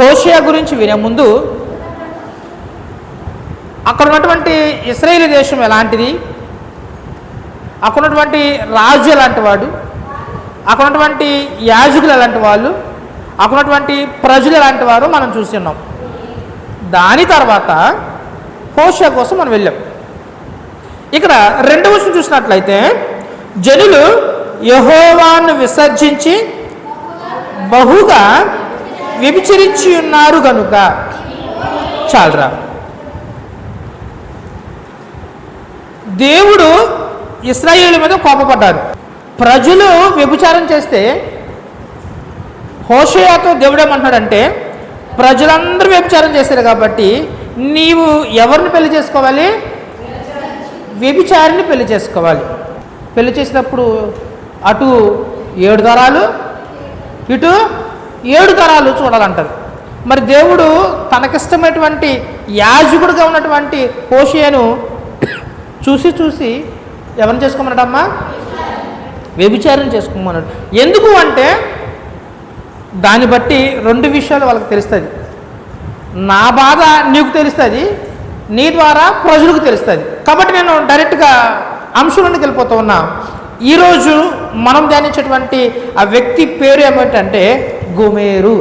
హోషియా గురించి వినే ముందు అక్కడ ఉన్నటువంటి ఇస్రాయేల్ దేశం ఎలాంటిది? అక్కడ ఉన్నటువంటి రాజు ఎలాంటి వాడు? అక్కడ ఉన్నటువంటి యాజకులు ఎలాంటి వాళ్ళు? అక్కడ ఉన్నటువంటి ప్రజలు ఎలాంటి వారు? మనం చూసి ఉన్నాం. దాని తర్వాత హోషియా కోసం మనం వెళ్ళాం. ఇక్కడ రెండవ విషయం చూసినట్లయితే జనులు యహోవాను విసర్జించి బహుగా వ్యభిచరించి ఉన్నారు కనుక చాలరా. దేవుడు ఇస్రాయేల్ మీద కోపపడ్డారు ప్రజలు వ్యభిచారం చేస్తే హోషయాతో దేవుడు ఏమంటున్నాడంటే ప్రజలందరూ వ్యభిచారం చేశారు కాబట్టి నీవు ఎవరిని పెళ్ళి చేసుకోవాలి? వ్యభిచారిని పెళ్ళి చేసుకోవాలి. పెళ్ళి చేసినప్పుడు అటు ఏడు తరాలు ఇటు ఏడు తరాలు చూడాలంటారు మరి దేవుడు తనకిష్టమైనటువంటి యాజకుడుగా ఉన్నటువంటి హోషియను చూసి చూసి ఎవరిని చేసుకోమన్నాడమ్మా వ్యభిచారం చేసుకోమన్నాడు ఎందుకు అంటే దాన్ని బట్టి రెండు విషయాలు వాళ్ళకి తెలుస్తుంది. నా బాధ నీకు తెలుస్తుంది నీ ద్వారా ప్రజలకు తెలుస్తుంది. కాబట్టి నేను డైరెక్ట్గా అంశంలోకి వెళ్ళిపోతూ ఉన్నా. ఈరోజు మనం ధ్యానించేటువంటి ఆ వ్యక్తి పేరు ఏమిటంటే గోమేరు.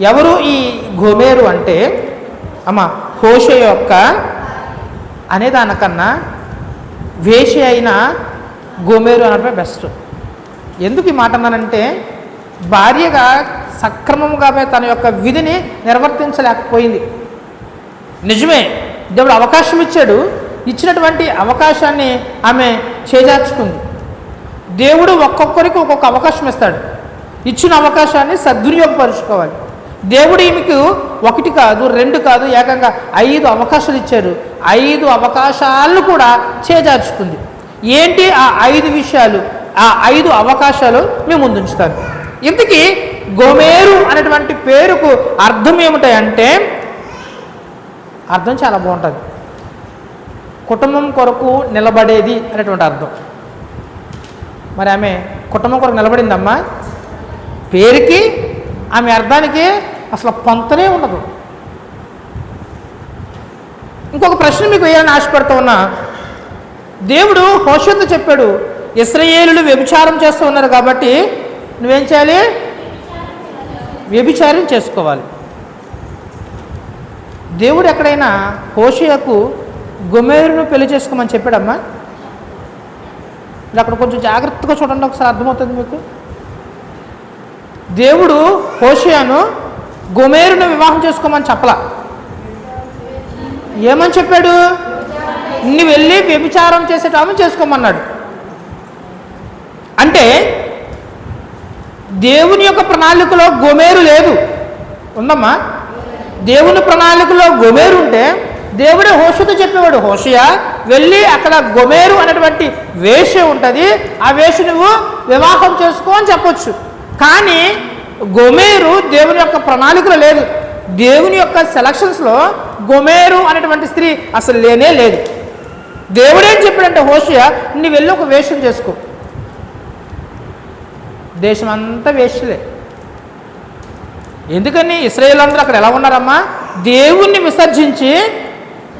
ఎవరు ఈ గోమేరు అంటే అమ్మ హోష యొక్క అనే దానికన్నా వేషి అయిన గోమేరు అనడమే బెస్ట్. ఎందుకు ఈ మాట అన్నానంటే భార్యగా సక్రమంగా తన యొక్క విధిని నిర్వర్తించలేకపోయింది. నిజమే దేవుడు అవకాశం ఇచ్చాడు. ఇచ్చినటువంటి అవకాశాన్ని ఆమె చేజార్చుకుంది. దేవుడు ఒక్కొక్కరికి ఒక్కొక్క అవకాశం ఇస్తాడు. ఇచ్చిన అవకాశాన్ని సద్వినియోగపరుచుకోవాలి. దేవుడు ఈమెకు ఒకటి కాదు రెండు కాదు ఏకంగా ఐదు అవకాశాలు ఇచ్చారు ఐదు అవకాశాలను కూడా చేజార్చుకుంది. ఏంటి ఆ ఐదు విషయాలు? ఆ ఐదు అవకాశాలు మేము ముందుంచుతాను ఇంతకీ గోమేరు అనేటువంటి పేరుకు అర్థం ఏమిటాయంటే అర్థం చాలా బాగుంటుంది. కుటుంబం కొరకు నిలబడేది అనేటువంటి అర్థం. మరి ఆమె కుటుంబం కొరకు నిలబడిందమ్మా? పేరుకి ఆమె అర్థానికి అసలు పొంతనే ఉండదు. ఇంకొక ప్రశ్న మీకు వేయాలని ఆశపడుతూ ఉన్నా. దేవుడు హోషతో చెప్పాడు ఇస్రయేలులు వ్యభిచారం చేస్తూ ఉన్నారు కాబట్టి నువ్వేం చేయాలి? వ్యభిచారం చేసుకోవాలి. దేవుడు ఎక్కడైనా హోషయకు గుమేరును పెళ్ళి చేసుకోమని చెప్పాడమ్మా? అక్కడ కొంచెం జాగ్రత్తగా చూడండి ఒకసారి అర్థమవుతుంది మీకు. దేవుడు హోషియాను గొమేరును వివాహం చేసుకోమని చెప్పలా. ఏమని చెప్పాడు? నువ్వు వెళ్ళి వ్యభిచారం చేసేటాము చేసుకోమన్నాడు. అంటే దేవుని యొక్క ప్రణాళికలో గొమేరు లేదు. ఉందమ్మా? దేవుని ప్రణాళికలో గొమేరు ఉంటే దేవుడే హోషతో చెప్పేవాడు హోషియా వెళ్ళి అక్కడ గొమేరు అనేటువంటి వేష ఉంటుంది. ఆ వేష నువ్వు వివాహం చేసుకో అని చెప్పొచ్చు. కానీ గొమేరు దేవుని యొక్క ప్రణాళికలో లేదు. దేవుని యొక్క సెలక్షన్స్లో గొమేరు అనేటువంటి స్త్రీ అసలు లేనే లేదు. దేవుడేం చెప్పాడంటే హోషియా నీ వెళ్ళి ఒక వేషం చేసుకో. దేశం అంతా వేషలే ఎందుకని? ఇస్రాయేల్ అందరూ అక్కడ ఎలా ఉన్నారమ్మా? దేవుణ్ణి విసర్జించి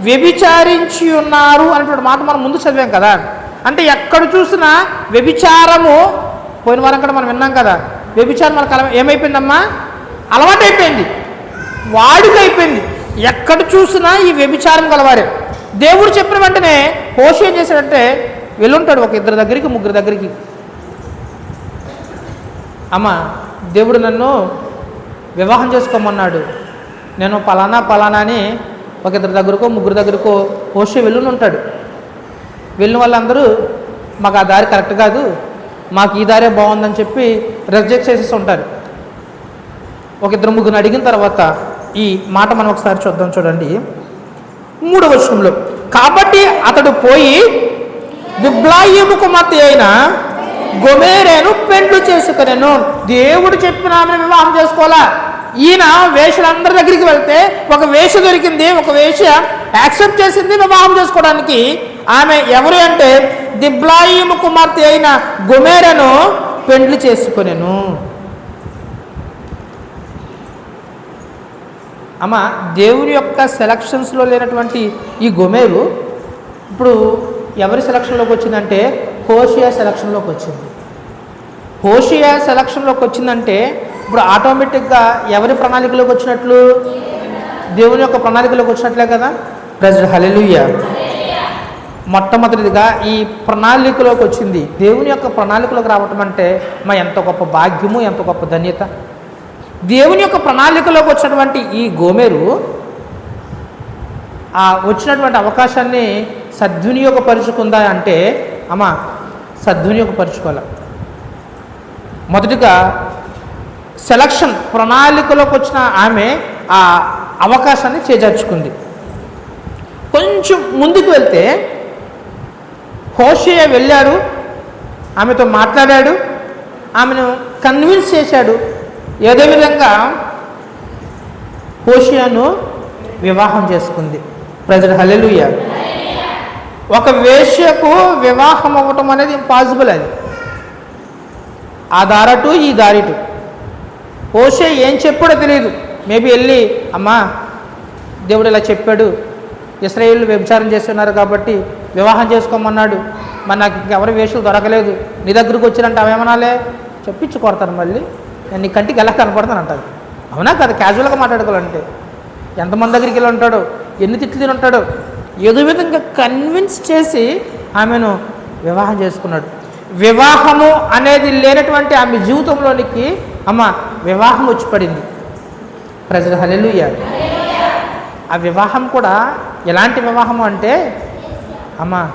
వ్యభిచారించి ఉన్నారు అనేటువంటి మాట మనం ముందు చదివాం కదా. అంటే ఎక్కడ చూసినా వ్యభిచారము పోయిన వారం కూడా మనం విన్నాం కదా. వ్యభిచారం వాళ్ళకి అలవా ఏమైపోయిందమ్మా? అలవాటైపోయింది. వాడుకైపోయింది. ఎక్కడ చూసినా ఈ వ్యభిచారం గలవారే. దేవుడు చెప్పిన వెంటనే హోషి ఏం చేశాడంటే వెళ్ళుంటాడు ఒక ఇద్దరు దగ్గరికి ముగ్గురు దగ్గరికి. అమ్మ దేవుడు నన్ను వివాహం చేసుకోమన్నాడు. నేను పలానా పలానా అని ఒక ఇద్దరు దగ్గరకో ముగ్గురు దగ్గరకో హోషి వెళ్ళుని ఉంటాడు. వెళ్ళిన వాళ్ళందరూ మాకు ఆ దారి కరెక్ట్ కాదు. మాకు ఈ దారే బాగుందని చెప్పి రిజెక్ట్ చేసేసి ఉంటారు. ఒక ఇద్దరు ముగ్గురు అడిగిన తర్వాత ఈ మాట మనం ఒకసారి చూద్దాం చూడండి. మూడవ వచనంలో కాబట్టి అతడు పోయి బిబ్లాయిము కుమార్తె అయిన గొమేరేను పెండ్లు చేసుకునేను. దేవుడు చెప్పిన ఆమెను వివాహం చేసుకోవాలా? ఈయన వేషలందరి దగ్గరికి వెళ్తే ఒక వేష దొరికింది. ఒక వేష యాక్సెప్ట్ చేసింది వివాహం చేసుకోవడానికి. ఆమె ఎవరు అంటే దిబ్లాయిము కుమార్తె అయిన గొమేరను పెండ్లు చేసుకునేను. అమ్మ దేవుని యొక్క సెలక్షన్స్లో లేనటువంటి ఈ గొమేరు ఇప్పుడు ఎవరి సెలక్షన్లోకి వచ్చిందంటే హోషియా సెలక్షన్లోకి వచ్చింది. హోషియా సెలక్షన్లోకి వచ్చిందంటే ఇప్పుడు ఆటోమేటిక్గా ఎవరి ప్రణాళికలోకి వచ్చినట్లు? దేవుని యొక్క ప్రణాళికలోకి వచ్చినట్లే కదా? ప్రజలు హలెలుయ్య మొట్టమొదటిదిగా ఈ ప్రణాళికలోకి వచ్చింది. దేవుని యొక్క ప్రణాళికలోకి రావటం అంటే మా ఎంత గొప్ప భాగ్యము ఎంత గొప్ప ధన్యత. దేవుని యొక్క ప్రణాళికలోకి వచ్చినటువంటి ఈ గోమేరు ఆ వచ్చినటువంటి అవకాశాన్ని సద్వినియోగపరుచుకుందా అంటే అమ్మ సద్వినియోగపరుచుకోవాలి. మొదటిగా సెలక్షన్ ప్రణాళికలోకి వచ్చిన ఆమె ఆ అవకాశాన్ని చేజార్చుకుంది. కొంచెం ముందుకు వెళ్తే హోషయ్య వెళ్ళాడు. ఆమెతో మాట్లాడాడు. ఆమెను కన్విన్స్ చేశాడు. ఏదో విధంగా హోషియాను వివాహం చేసుకుంది. ప్రజలు హలెలుయ ఒక వేశ్యకు వివాహం అవ్వటం అనేది ఇంపాసిబుల్ అది. ఆ దారటు ఈ దారిటు హోషే ఏం చెప్పాడో తెలియదు మేబీ వెళ్ళి అమ్మా దేవుడు ఇలా చెప్పాడు. ఇస్రాయేల్ వ్యభిచారం చేస్తున్నారు కాబట్టి వివాహం చేసుకోమన్నాడు. మరి నాకు ఇంకెవరి వేషాలు దొరకలేదు. నీ దగ్గరకు వచ్చినంటే అవేమనాలే చెప్పించి కొడతాను మళ్ళీ. నేను నీ కంటికి ఎలా కనపడతాను అంటాడు. అవునా కదా క్యాజువల్గా మాట్లాడుకోవాలంటే. ఎంతమంది దగ్గరికి వెళ్ళి ఉంటాడో? ఎన్ని తిట్లు తిని ఉంటాడో? ఏదో విధంగా కన్విన్స్ చేసి ఆమెను వివాహం చేసుకున్నాడు. వివాహము అనేది లేనటువంటి ఆమె జీవితంలోనికి అమ్మ వివాహం వచ్చి పడింది. ప్రజలు హలెలుయ్య ఆ వివాహం కూడా ఎలాంటి వివాహం అంటే అమ్మ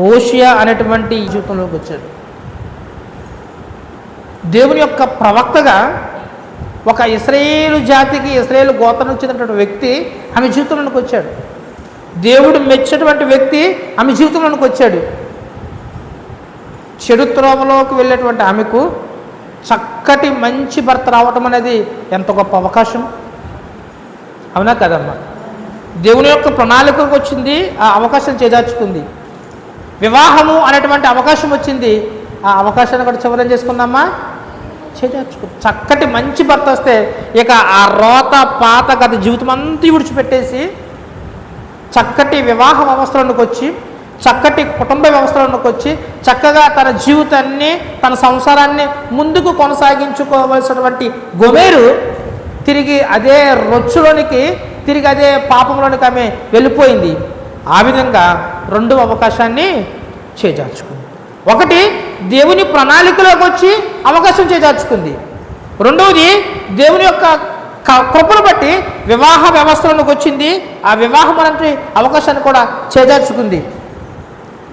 హోషియా అనేటువంటి జీవితంలోకి వచ్చాడు. దేవుని యొక్క ప్రవక్తగా ఒక ఇస్రాయేలు జాతికి ఇస్రాయేల్ గోత్రం వచ్చినటువంటి వ్యక్తి ఆమె జీవితంలోకి వచ్చాడు. దేవుడు మెచ్చేటువంటి వ్యక్తి ఆమె జీవితంలోకి వచ్చాడు. చెడు త్రోవలోకి వెళ్ళేటువంటి ఆమెకు చక్కటి మంచి భర్త రావటం అనేది ఎంత గొప్ప అవకాశం. అవునా కదమ్మా? దేవుని యొక్క ప్రణాళికకు వచ్చింది ఆ అవకాశం చేజార్చుకుంది. వివాహము అనేటువంటి అవకాశం వచ్చింది ఆ అవకాశాన్ని కూడా చివరం చేసుకుందామా? చేజార్చుకు చక్కటి మంచి భర్త వస్తే ఇక ఆ రోత పాత గత జీవితం అంతా విడిచిపెట్టేసి చక్కటి వివాహ వ్యవస్థలోకి వచ్చి చక్కటి కుటుంబ వ్యవస్థలోకి వచ్చి చక్కగా తన జీవితాన్ని తన సంసారాన్ని ముందుకు కొనసాగించుకోవలసినటువంటి గొమేరు తిరిగి అదే రొచ్చులోనికి తిరిగి అదే పాపంలోనికి ఆమె వెళ్ళిపోయింది. ఆ విధంగా రెండవ అవకాశాన్ని చేజార్చుకుంది. ఒకటి దేవుని ప్రణాళికలోకి వచ్చి అవకాశం చేజార్చుకుంది. రెండవది దేవుని యొక్క కృపను బట్టి వివాహ వ్యవస్థలోకి వచ్చింది. ఆ వివాహం అనే అవకాశాన్ని కూడా చేజార్చుకుంది.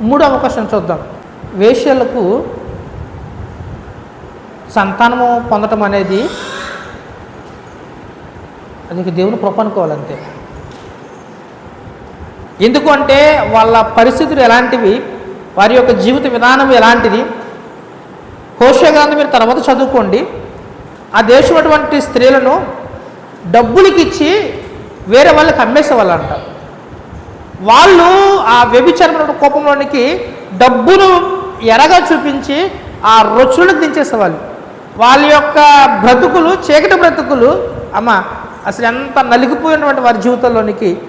మూడో అవకాశం చూద్దాం. వేశ్యలకు సంతానము పొందటం అనేది అది దేవుని కృప అనుకోవాలంతే ఎందుకు అంటే వాళ్ళ పరిస్థితులు ఎలాంటివి వారి యొక్క జీవిత విధానం ఎలాంటిది హోషే మీరు తర్వాత చదువుకోండి. ఆ దేశం అటువంటి స్త్రీలను డబ్బులకిచ్చి వేరే వాళ్ళకి అమ్మేసేవాళ్ళంట. వాళ్ళు ఆ వ్యభిచారమైన కోపంలోనికి డబ్బును ఎరగా చూపించి ఆ రొచ్చులను దించేసేవాళ్ళు. వాళ్ళ యొక్క బ్రతుకులు చీకటి బ్రతుకులు అమ్మ అసలు ఎంత నలిగిపోయినటువంటి వారి జీవితంలోనికి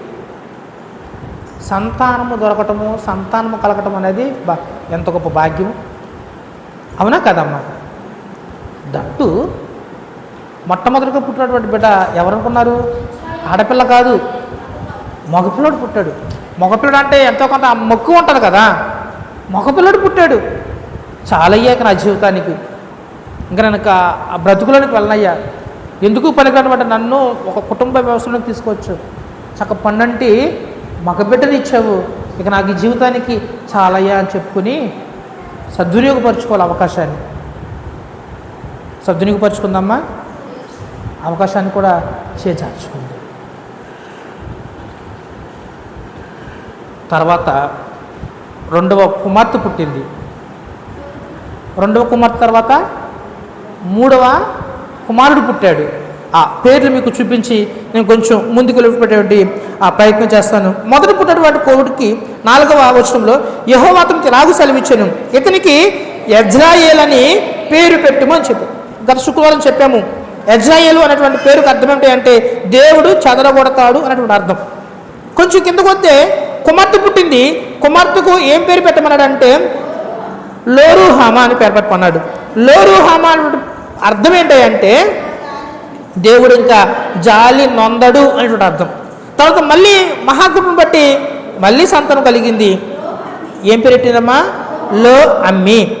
సంతానము దొరకటము సంతానము కలగటం అనేది బా ఎంత గొప్ప భాగ్యం అవునా కదమ్మా? దట్టు మొట్టమొదటిగా పుట్టినటువంటి బిడ్డ ఎవరనుకున్నారు? ఆడపిల్ల కాదు మగపిల్లడు పుట్టాడు. మగపిల్లడు అంటే ఎంతో కొంత మక్కువ ఉంటుంది కదా. మగపిల్లడు పుట్టాడు. చాలయ్యాక నా జీవితానికి. ఇంకా నేను ఆ బ్రతుకులోనికి వెళ్ళనయ్యా. ఎందుకు పనికిరానమాట నన్ను ఒక కుటుంబ వ్యవస్థలోకి తీసుకోవచ్చు చక్క పన్నంటి మగబిడ్డని ఇచ్చావు. ఇక నాకు ఈ జీవితానికి చాలయ్యా అని చెప్పుకుని సద్వినియోగపరచుకోవాలి అవకాశాన్ని. సద్వినియోగపరచుకుందామా? అవకాశాన్ని కూడా చేజార్చుకుంది. తర్వాత రెండవ కుమార్తె పుట్టింది. రెండవ కుమార్తె తర్వాత మూడవ కుమారుడు పుట్టాడు. ఆ పేర్లు మీకు చూపించి నేను కొంచెం ముందుకు వెళ్ళిపోయేటువంటి ఆ ప్రయత్నం చేస్తాను. మొదట పుట్టినటువంటి కోవిడ్కి నాలుగవ వచనంలో యహో అతనికి రాగు సెలవిచ్చాను. ఇతనికి యజ్రాయేల్ అని పేరు పెట్టుమని చెప్పి గత శుక్రవారం చెప్పాము. యజ్రాయేలు అనేటువంటి పేరుకు అర్థం ఏంటి అంటే దేవుడు చదరగొడతాడు అనేటువంటి అర్థం. కొంచెం కిందకు వస్తే కుమార్తె పుట్టింది. కుమార్తెకు ఏం పేరు పెట్టమన్నాడు అంటే లోరు హామా అని పేరు పెట్టమన్నాడు. లోరు హామా అనే అర్థం ఏంటంటే దేవుడు ఇంకా జాలి నొందడు అనేటువంటి అర్థం. తర్వాత మళ్ళీ మహాకృపను బట్టి మళ్ళీ సంతానం కలిగింది. ఏం పేరు పెట్టిందమ్మా? లో అమ్మి.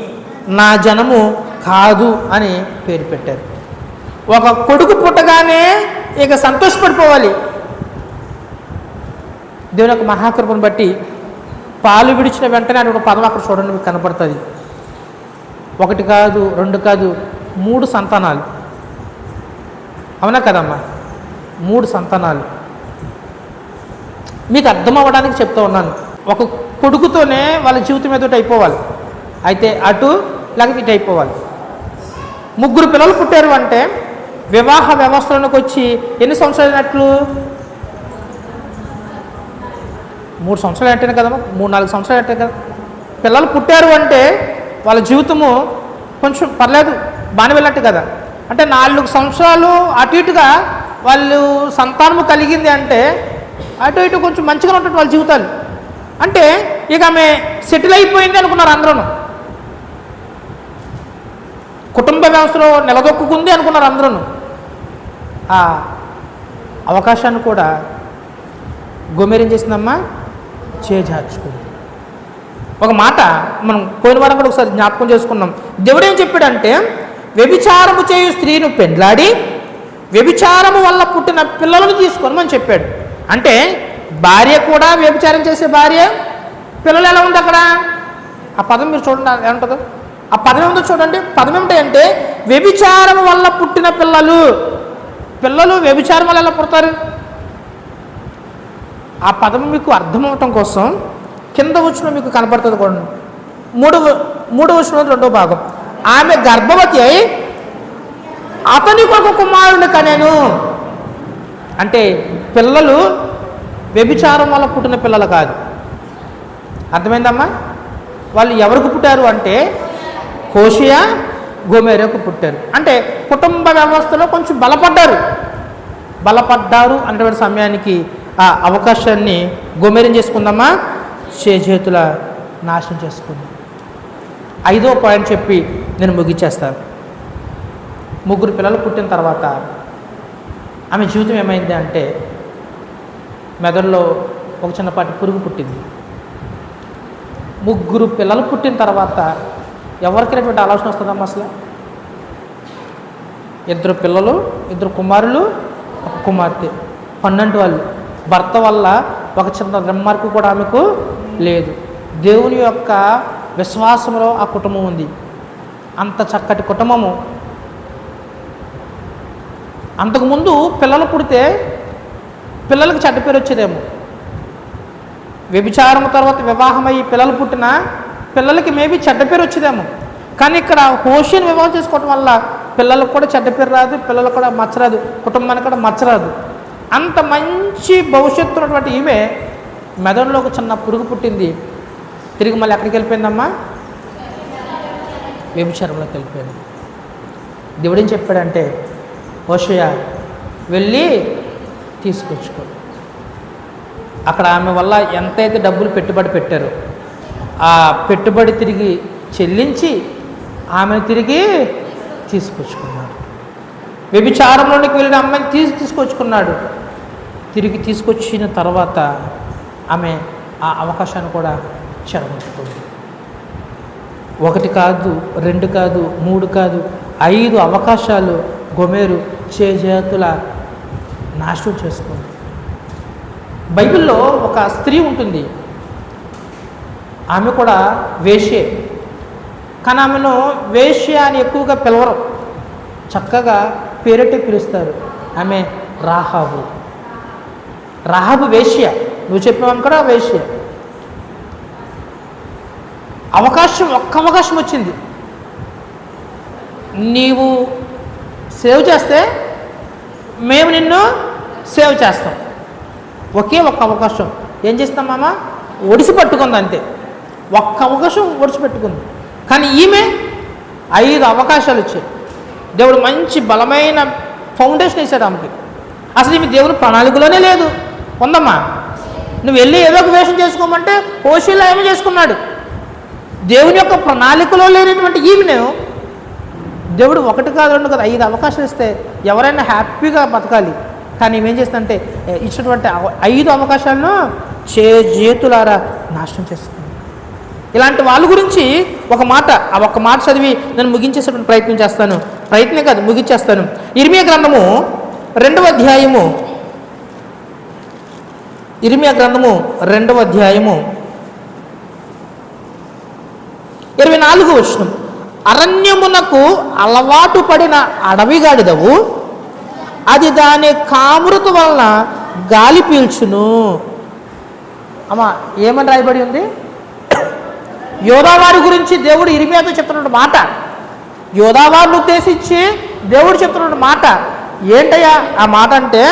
నా జనము కాదు అని పేరు పెట్టారు. ఒక కొడుకు పుట్టగానే ఇక సంతోషపడిపోవాలి. దేవుని యొక్క మహాకృపను బట్టి పాలు విడిచిన వెంటనే అటువంటి ఒక పదం అక్కడ చూడండి మీకు కనపడుతుంది. ఒకటి కాదు రెండు కాదు మూడు సంతానాలు. అవునా కదమ్మా? మూడు సంతానాలు. మీకు అర్థం అవ్వడానికి చెప్తూ ఉన్నాను. ఒక కొడుకుతోనే వాళ్ళ జీవితం ఏదో అయిపోవాలి. అయితే అటు లేకపోతే ఇటు అయిపోవాలి. ముగ్గురు పిల్లలు పుట్టారు అంటే వివాహ వ్యవస్థలోకి వచ్చి ఎన్ని సంవత్సరాలు అయినట్లు? మూడు సంవత్సరాలు అంటేనే కదమ్మా? మూడు నాలుగు సంవత్సరాలు అంటే కదా. పిల్లలు పుట్టారు అంటే వాళ్ళ జీవితము కొంచెం పర్లేదు. బాగానే వెళ్ళట్టు కదా. అంటే నాలుగు సంవత్సరాలు అటు ఇటుగా వాళ్ళు సంతానము కలిగింది అంటే అటు ఇటు కొంచెం మంచిగా ఉంటుంది వాళ్ళ జీవితాలు. అంటే ఇక ఆమె సెటిల్ అయిపోయింది అనుకున్నారు అందరూ కుటుంబ వ్యవస్థలో నిలదొక్కుంది అనుకున్నారు అందరూ ఆ అవకాశాన్ని కూడా గోమేరేం చేసిందమ్మా? చేజార్చుకుంది. ఒక మాట మనం పోయిన వారం కూడా ఒకసారి జ్ఞాపకం చేసుకున్నాం. దేవుడు ఏం చెప్పాడంటే వ్యభిచారము చేయు స్త్రీను పెండ్లాడి వ్యభిచారము వల్ల పుట్టిన పిల్లలను తీసుకొని చెప్పాడు. అంటే భార్య కూడా వ్యభిచారం చేసే భార్య పిల్లలు ఎలా ఉంది అక్కడ? ఆ పదం మీరు చూడండి ఎలా ఉంటుందో ఆ పదం ఏముందో చూడండి పదం ఏమిటంటే వ్యభిచారం వల్ల పుట్టిన పిల్లలు పిల్లలు వ్యభిచారం వల్ల ఎలా పుడతారు? ఆ పదం మీకు అర్థమవటం కోసం కింద వచ్చిన మీకు కనపడుతుంది కూడా మూడవ మూడవ వచ్చిన రెండవ భాగం. ఆమె గర్భవతి అయి అతని కొరకు కుమారుడు కనేను. అంటే పిల్లలు వ్యభిచారం వల్ల పుట్టిన పిల్లలు కాదు. అర్థమైందమ్మా? వాళ్ళు ఎవరికి పుట్టారు అంటే హోషియా గోమేరకు పుట్టారు. అంటే కుటుంబ వ్యవస్థలో కొంచెం బలపడ్డారు. బలపడ్డారు అనేటువంటి సమయానికి ఆ అవకాశాన్ని గోమేరం చేసుకుందామా చేతుల నాశనం చేసుకుందాం. ఐదో పాయింట్ చెప్పి నేను ముగించేస్తాను ముగ్గురు పిల్లలు పుట్టిన తర్వాత ఆమె జీవితం ఏమైంది అంటే మెదడులో ఒక చిన్నపాటి పురుగు పుట్టింది. ముగ్గురు పిల్లలు పుట్టిన తర్వాత ఎవరికైనటువంటి ఆలోచన వస్తుందమ్మా అసలు? ఇద్దరు పిల్లలు ఇద్దరు కుమారులు ఒక కుమార్తె. పన్నెండు వాళ్ళు. భర్త వల్ల ఒక చిన్న రెమ్మార్కు కూడా ఆమెకు లేదు. దేవుని యొక్క విశ్వాసంలో ఆ కుటుంబం ఉంది. అంత చక్కటి కుటుంబము. అంతకుముందు పిల్లలు పుడితే పిల్లలకు చెడ్డ పేరు వచ్చేదేమో. వ్యభిచారం తర్వాత వివాహమయ్యి పిల్లలు పుట్టిన పిల్లలకి మేబీ చెడ్డ పేరు వచ్చేదేమో. కానీ ఇక్కడ హోషిని వివాహం చేసుకోవటం వల్ల పిల్లలకు కూడా చెడ్డ పేరు రాదు పిల్లలకు కూడా మచ్చరాదు కుటుంబానికి కూడా మచ్చరాదు అంత మంచి భవిష్యత్తు ఉన్నటువంటి ఈమె మెదడులో ఒక చిన్న పురుగు పుట్టింది. తిరిగి మళ్ళీ ఎక్కడికి వెళ్ళిపోయిందమ్మా? వ్యభిచారంలోకి వెళ్ళిపోయింది దేవుడు ఏం చెప్పాడంటే ఓషయ వెళ్ళి తీసుకొచ్చుకో. అక్కడ ఆమె వల్ల ఎంతైతే డబ్బులు పెట్టుబడి పెట్టారో ఆ పెట్టుబడి తిరిగి చెల్లించి ఆమెను తిరిగి తీసుకొచ్చుకున్నాడు. వ్యభిచారంలోనికి వెళ్ళిన అమ్మాయిని తీసి తీసుకొచ్చుకున్నాడు. తిరిగి తీసుకొచ్చిన తర్వాత ఆమె ఆ అవకాశాన్ని కూడా చెడగొట్టుకుంది ఒకటి కాదు రెండు కాదు మూడు కాదు ఐదు అవకాశాలు గొమేరు చేజేతుల నాశనం చేసుకుంది. బైబిల్లో ఒక స్త్రీ ఉంటుంది. ఆమె కూడా వేషే కానీ ఆమెను వేష్య అని ఎక్కువగా పిలవరు. చక్కగా పేరెట్టి పిలుస్తారు. ఆమె రాహాబు. రాహాబు వేష్య నువ్వు చెప్పినావు కూడా వేష్య అవకాశం ఒక్క అవకాశం వచ్చింది. నీవు సేవ్ చేస్తే మేము నిన్ను సేవ్ చేస్తాం. ఒకే ఒక్క అవకాశం. ఏం చేస్తాం మామ? ఒడిసి పట్టుకుంది అంతే. ఒక్క అవకాశం ఒడిసి పెట్టుకుంది. కానీ ఈమె ఐదు అవకాశాలు వచ్చాయి దేవుడు మంచి బలమైన ఫౌండేషన్ వేశాడు ఆమెకి. అసలు ఈమె దేవుని ప్రణాళికలోనే లేదు. ఉందమ్మా. నువ్వు వెళ్ళి ఏదో ఒక వేషం చేసుకోమంటే హోషిలో ఏమో చేసుకున్నాడు. దేవుని యొక్క ప్రణాళికలో లేనటువంటి ఈమెను దేవుడు ఒకటి కాదు రెండు కాదు ఐదు అవకాశాలు ఇస్తే ఎవరైనా హ్యాపీగా బతకాలి. కానీ ఏం చేస్తుందంటే ఇచ్చినటువంటి అవ- ఐదు అవకాశాలను చే చేతులారా నాశనం చేస్తుంది. ఇలాంటి వాళ్ళ గురించి ఒక మాట ఆ ఒక మాట చదివి నేను ముగించేసేటువంటి ప్రయత్నం చేస్తాను. ప్రయత్నం కాదు ముగించేస్తాను. ఇర్మియా గ్రంథము రెండవ అధ్యాయము. ఇర్మియా గ్రంథము రెండవ అధ్యాయము. ఇరవై నాలుగు వచ్చిన అరణ్యమునకు అలవాటు పడిన అడవిగాడిదవు అది దాని కామృత వలన గాలి పీల్చును. అమ్మా ఏమని రాయబడి ఉంది? యోధావారి గురించి దేవుడు ఇరిమియాతో చెప్తున్న మాట. యోధావారిని ఉద్దేశించి దేవుడు చెప్తున్న మాట. ఏంటయ్యా ఆ మాట అంటే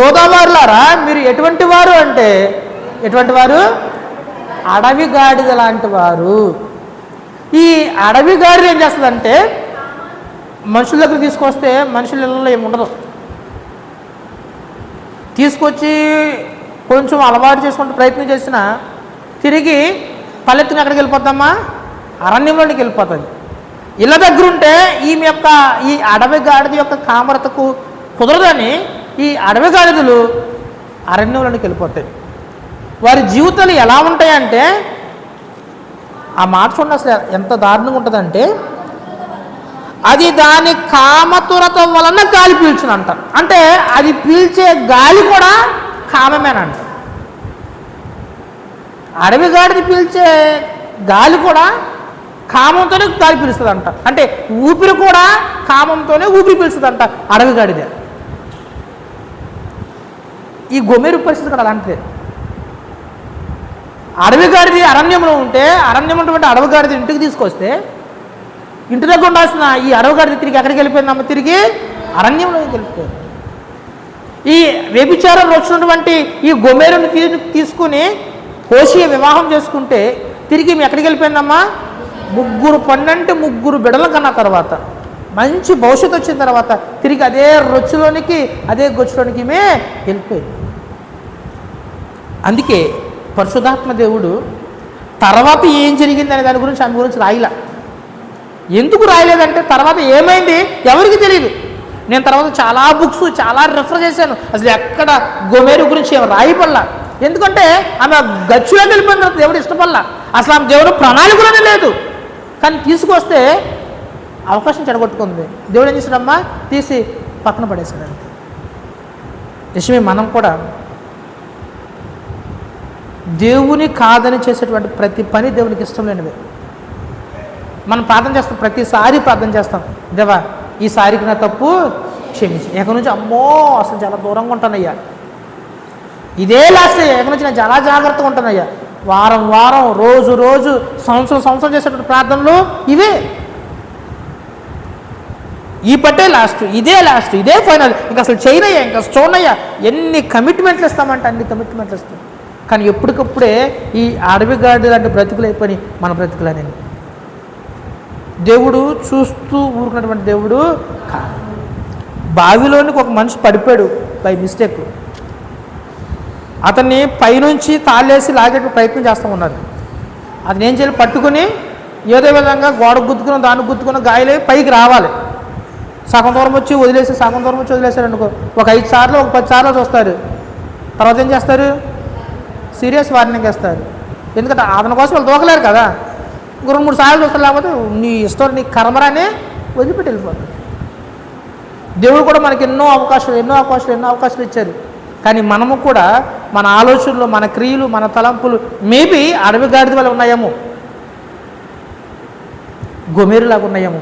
యోధావారులారా మీరు ఎటువంటి వారు అంటే ఎటువంటి వారు? అడవి గాడిద లాంటి వారు. ఈ అడవి గాడిద ఏం చేస్తుందంటే మనుషుల దగ్గర తీసుకొస్తే మనుషుల ఇళ్ళలో ఏముండదు ఉండదు. తీసుకొచ్చి కొంచెం అలవాటు చేసుకుంటే ప్రయత్నం చేసినా తిరిగి పల్లెత్తుని ఎక్కడికి వెళ్ళిపోతామా? అరణ్యంలోనికి వెళ్ళిపోతుంది. ఇళ్ళ దగ్గర ఉంటే ఈమె యొక్క ఈ అడవి గాడిద యొక్క కామరతకు కుదరదని ఈ అడవి గాడిదలు అరణ్యంలోనికి వెళ్ళిపోతాయి. వారి జీవితాలు ఎలా ఉంటాయంటే ఆ మాట చూడండి అసలు ఎంత దారుణంగా ఉంటుందంటే అది దాని కామతురత వలన గాలి పీల్చునంట. అంటే అది పీల్చే గాలి కూడా కామమేనంట. అడవి గాడిది పీల్చే గాలి కూడా కామంతోనే గాలి పీలుస్తుందంట. అంటే ఊపిరి కూడా కామంతోనే ఊపిరి పీలుస్తుందంట అడవి గాడిదే. ఈ గొమేరు పరిస్థితి కూడా అలాంటిదే. అడవి గారిది అరణ్యంలో ఉంటే అరణ్యం ఉన్నటువంటి అడవిగాడిది ఇంటికి తీసుకొస్తే ఇంటి దగ్గర ఉండాల్సిన ఈ అడవిగాడిది తిరిగి ఎక్కడికి వెళ్ళిపోయిందమ్మ తిరిగి అరణ్యంలోకి వెళ్ళిపోయింది. ఈ వ్యభిచారంలో వచ్చినటువంటి ఈ గొమేరుని తీ తీసుకుని కోసి వివాహం చేసుకుంటే తిరిగి మేము ఎక్కడికి వెళ్ళిపోయిందమ్మా? ముగ్గురు పన్నెండు ముగ్గురు బిడల కన్నా తర్వాత. మంచి భవిష్యత్తు వచ్చిన తర్వాత తిరిగి అదే రొచ్చులోనికి అదే గొచ్చులోనికి మే వెళ్ళిపోయింది. అందుకే పరశుధాత్మ దేవుడు తర్వాత ఏం జరిగిందనే దాని గురించి ఆమె గురించి రాయలే. ఎందుకు రాయలేదంటే తర్వాత ఏమైంది? ఎవరికి తెలియదు నేను తర్వాత చాలా బుక్స్ చాలా రిఫర్ చేశాను. అసలు ఎక్కడ గోమేరు గురించి ఏం రాయిపడలా ఎందుకంటే ఆమె గచ్చులో వెళ్ళిపోయిన తర్వాత దేవుడు ఇష్టపడలా. అసలు ఆమె దేవుడు ప్రణాళికలోనే లేదు. కానీ తీసుకొస్తే అవకాశం చెడగొట్టుకుంది. దేవుడు ఏం చేశాడమ్మా? తీసి పక్కన పడేశాడు అంతే నిజమే మనం కూడా దేవుని కాదని చేసేటువంటి ప్రతి పని దేవునికి ఇష్టం లేనివే మనం ప్రార్థన చేస్తాం ప్రతిసారి ప్రార్థన చేస్తాం. దేవా ఈసారికి నా తప్పు క్షమించి. ఎక్కడి నుంచి? అమ్మో అసలు చాలా దూరంగా ఉంటానయ్యా. ఇదే లాస్ట్ ఎక్కడి నుంచి? నేను చాలా జాగ్రత్తగా ఉంటానయ్యా. వారం వారం రోజు రోజు సంవత్సరం సంవత్సరం చేసేటువంటి ప్రార్థనలు ఇవే. ఈ పట్టే లాస్ట్ ఇదే లాస్ట్ ఇదే ఫైనల్ ఇంకా అసలు చేయనయ్యా ఇంకా చూడనయ్యా ఎన్ని కమిట్మెంట్లు ఇస్తామంటే అన్ని కమిట్మెంట్లు ఇస్తాం. కానీ ఎప్పటికప్పుడే ఈ అడవి గాడి లాంటి బ్రతుకులు అయిపోయి మన బ్రతుకులనేవి. దేవుడు చూస్తూ ఊరుకున్నటువంటి దేవుడు కాదు. బావిలోనికి ఒక మనిషి పడిపోయాడు బై మిస్టేక్. అతన్ని పైనుంచి తాళ్ళేసి లాగేట ప్రయత్నం చేస్తూ ఉన్నారు అతను ఏం చేయాలి? పట్టుకుని ఏదో విధంగా గోడ గుద్దుకున్న దాన్ని గుద్దుకున్న గాయలే పైకి రావాలి. సగం దూరం వచ్చి వదిలేసి సగం దూరం వచ్చి వదిలేశారు అనుకో. ఒక ఐదు సార్లు ఒక పది సార్లు చూస్తారు తర్వాత ఏం చేస్తారు? సీరియస్ వార్నింగ్ ఇస్తారు. ఎందుకంటే అతని కోసం వాళ్ళు దూకలేరు కదా. ఇంకో రెండు మూడు సార్లు చూస్తారు లేకపోతే నీ ఇష్టం నీ కర్మరానే వదిలిపెట్టి వెళ్ళిపోతుంది దేవుడు కూడా మనకి ఎన్నో అవకాశాలు ఎన్నో అవకాశాలు ఎన్నో అవకాశాలు ఇచ్చారు. కానీ మనము కూడా మన ఆలోచనలు మన క్రియలు మన తలంపులు మేబీ అడవి గాడిద వల్ల ఉన్నాయేమో. గొమేరులాగా ఉన్నాయేమో.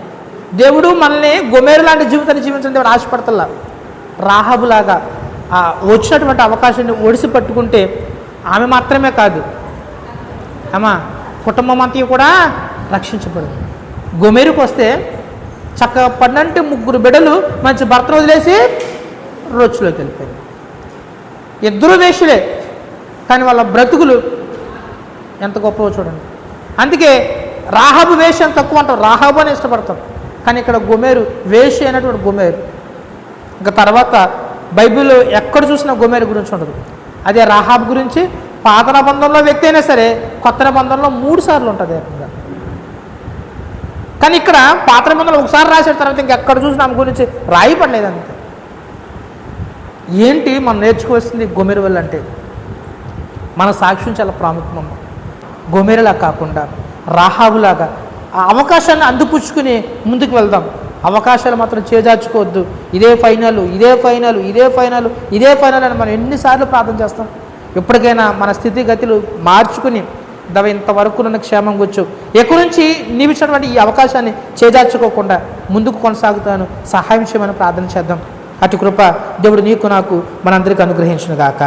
దేవుడు మనల్ని గొమేరు లాంటి జీవితాన్ని జీవించడం దేవుడు ఆశపడతల్లా రాహబులాగా వచ్చినటువంటి అవకాశాన్ని ఒడిసి పట్టుకుంటే ఆమె మాత్రమే కాదు. అమ్మా కుటుంబం అంతా కూడా రక్షించబడదు. గొమేరుకు వస్తే చక్కగా పన్నెండు ముగ్గురు బిడ్డలు మంచి భర్తను వదిలేసి రొచ్చులోకి వెళ్ళిపోయింది ఇద్దరు వేషులే కానీ వాళ్ళ బ్రతుకులు ఎంత గొప్పవో చూడండి. అందుకే రాహబు వేషం తక్కువ అంటాం. రాహబు అని ఇష్టపడతాం. కానీ ఇక్కడ గుమేరు వేషి అయినటువంటి గుమేరు. ఇంకా తర్వాత బైబిల్లో ఎక్కడ చూసినా గుమేరు గురించి ఉండదు. అదే రాహాబ్ గురించి పాత నిబంధనలో వ్యక్తి అయినా సరే కొత్త నిబంధనలో మూడు సార్లు ఉంటుంది ఏకంగా. కానీ ఇక్కడ పాత నిబంధనలు ఒకసారి రాసిన తర్వాత ఇంకెక్కడ చూసినా ఆమె గురించి రాయపడలేదు అంతే. ఏంటి మనం నేర్చుకోవాల్సింది గొమెరవల్ అంటే? మన సాక్ష్యం చాలా ప్రాముఖ్యం గొమెరలా కాకుండా రాహాబులాగా ఆ అవకాశాన్ని అందిపుచ్చుకుని ముందుకు వెళ్దాం. అవకాశాలు మాత్రం చేజార్చుకోవద్దు. ఇదే ఫైనల్ ఇదే ఫైనల్ ఇదే ఫైనల్ ఇదే ఫైనల్ అని మనం ఎన్నిసార్లు ప్రార్థన చేస్తాం. ఎప్పటికైనా మన స్థితిగతులు మార్చుకుని దవ ఇంతవరకు నన్ను క్షేమం వచ్చు ఎక్కడి నుంచి నీవు ఈ అవకాశాన్ని చేజార్చుకోకుండా ముందుకు కొనసాగుతాను. సహాయం చేయమని ప్రార్థన చేద్దాం. అటు కృప దేవుడు నీకు నాకు మనందరికీ అనుగ్రహించును గాక